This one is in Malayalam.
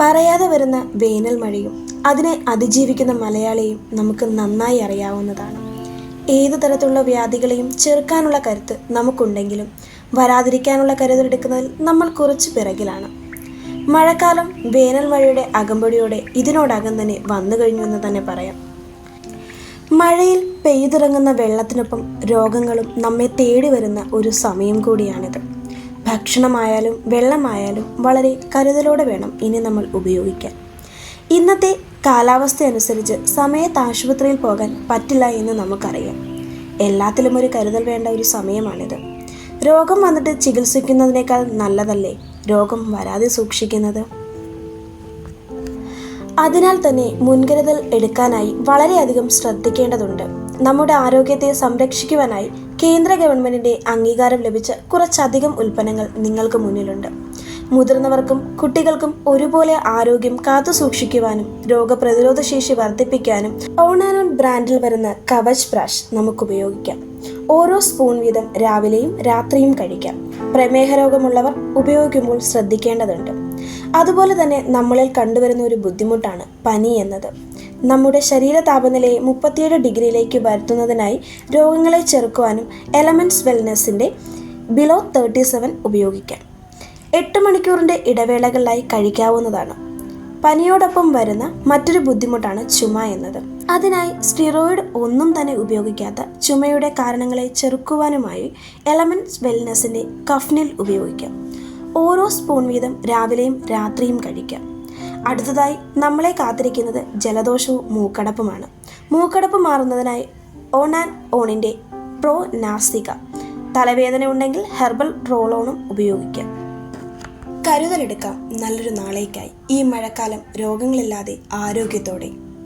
പറയാതെ വരുന്ന വേനൽ മഴയും അതിനെ അതിജീവിക്കുന്ന മലയാളിയും നമുക്ക് നന്നായി അറിയാവുന്നതാണ്. ഏതു തരത്തിലുള്ള വ്യാധികളെയും ചെറുക്കാനുള്ള കരുത്ത് നമുക്കുണ്ടെങ്കിലും വരാതിരിക്കാനുള്ള കരുതലെടുക്കുന്നതിൽ നമ്മൾ കുറച്ച് പിറകിലാണ്. മഴക്കാലം വേനൽ മഴയുടെ അകമ്പടിയോടെ ഇതിനോടകം തന്നെ വന്നു കഴിഞ്ഞു എന്ന് തന്നെ പറയാം. മഴയിൽ പെയ്തിറങ്ങുന്ന വെള്ളത്തിനൊപ്പം രോഗങ്ങളും നമ്മെ തേടി വരുന്ന ഒരു സമയം കൂടിയാണിത്. ഭക്ഷണമായാലും വെള്ളമായാലും വളരെ കരുതലോടെ വേണം ഇനി നമ്മൾ ഉപയോഗിക്കാൻ. ഇന്നത്തെ കാലാവസ്ഥ അനുസരിച്ച് സമയത്ത് ആശുപത്രിയിൽ പോകാൻ പറ്റില്ല എന്ന് നമുക്കറിയാം. എല്ലാത്തിലും ഒരു കരുതൽ വേണ്ട ഒരു സമയമാണിത്. രോഗം വന്നിട്ട് ചികിത്സിക്കുന്നതിനേക്കാൾ നല്ലതല്ലേ? രോഗം വരാതെ സൂക്ഷിക്കുന്നത്? അതിനാൽ തന്നെ മുൻകരുതൽ എടുക്കാനായി വളരെയധികം ശ്രദ്ധിക്കേണ്ടതുണ്ട്. നമ്മുടെ ആരോഗ്യത്തെ സംരക്ഷിക്കുവാനായി കേന്ദ്ര ഗവൺമെന്റിന്റെ അംഗീകാരം ലഭിച്ച കുറച്ചധികം ഉൽപ്പന്നങ്ങൾ നിങ്ങൾക്ക് മുന്നിലുണ്ട്. മുതിർന്നവർക്കും കുട്ടികൾക്കും ഒരുപോലെ ആരോഗ്യം കാത്തു സൂക്ഷിക്കുവാനും രോഗപ്രതിരോധ ശേഷി വർദ്ധിപ്പിക്കാനും ഓണാനോൺ ബ്രാൻഡിൽ വരുന്ന കവച് ബ്രഷ് നമുക്ക് ഉപയോഗിക്കാം ഓരോ സ്പൂൺ വീതം രാവിലെയും രാത്രിയും കഴിക്കാം. പ്രമേഹ രോഗമുള്ളവർ ഉപയോഗിക്കുമ്പോൾ ശ്രദ്ധിക്കേണ്ടതുണ്ട്. അതുപോലെ തന്നെ നമ്മളിൽ കണ്ടുവരുന്ന ഒരു ബുദ്ധിമുട്ടാണ് പനി എന്നത്. നമ്മുടെ ശരീര താപനിലയെ മുപ്പത്തിയേഴ് ഡിഗ്രിയിലേക്ക് വരുത്തുന്നതിനായി രോഗങ്ങളെ ചെറുക്കുവാനും എലമെന്റ്സ് വെൽനെസ്സിന്റെ ബിലോ തേർട്ടി സെവൻ ഉപയോഗിക്കാം. എട്ട് മണിക്കൂറിന്റെ ഇടവേളകളിലായി കഴിക്കാവുന്നതാണ്. പനിയോടൊപ്പം വരുന്ന മറ്റൊരു ബുദ്ധിമുട്ടാണ് ചുമ എന്നത്. അതിനായി സ്റ്റിറോയിഡ് ഒന്നും തന്നെ ഉപയോഗിക്കാത്ത ചുമയുടെ കാരണങ്ങളെ ചെറുക്കുവാനുമായി എലമെന്റ്സ് വെൽനെസ്സിന്റെ കഫ്നിൽ ഉപയോഗിക്കാം. ഓരോ സ്പൂൺ വീതം രാവിലെയും രാത്രിയും കഴിക്കാം. അടുത്തതായി നമ്മളെ കാത്തിരിക്കുന്നത് ജലദോഷവും മൂക്കടപ്പുമാണ്. മൂക്കടപ്പ് മാറുന്നതിനായി ഓൺ ആൻഡ് ഓണിന്റെ പ്രോ നാസിക. തലവേദന ഉണ്ടെങ്കിൽ ഹെർബൽ റോളോണും ഉപയോഗിക്കാം. കരുതലെടുക്കാം നല്ലൊരു നാളേക്കായി. ഈ മഴക്കാലം രോഗങ്ങളില്ലാതെ ആരോഗ്യത്തോടെ.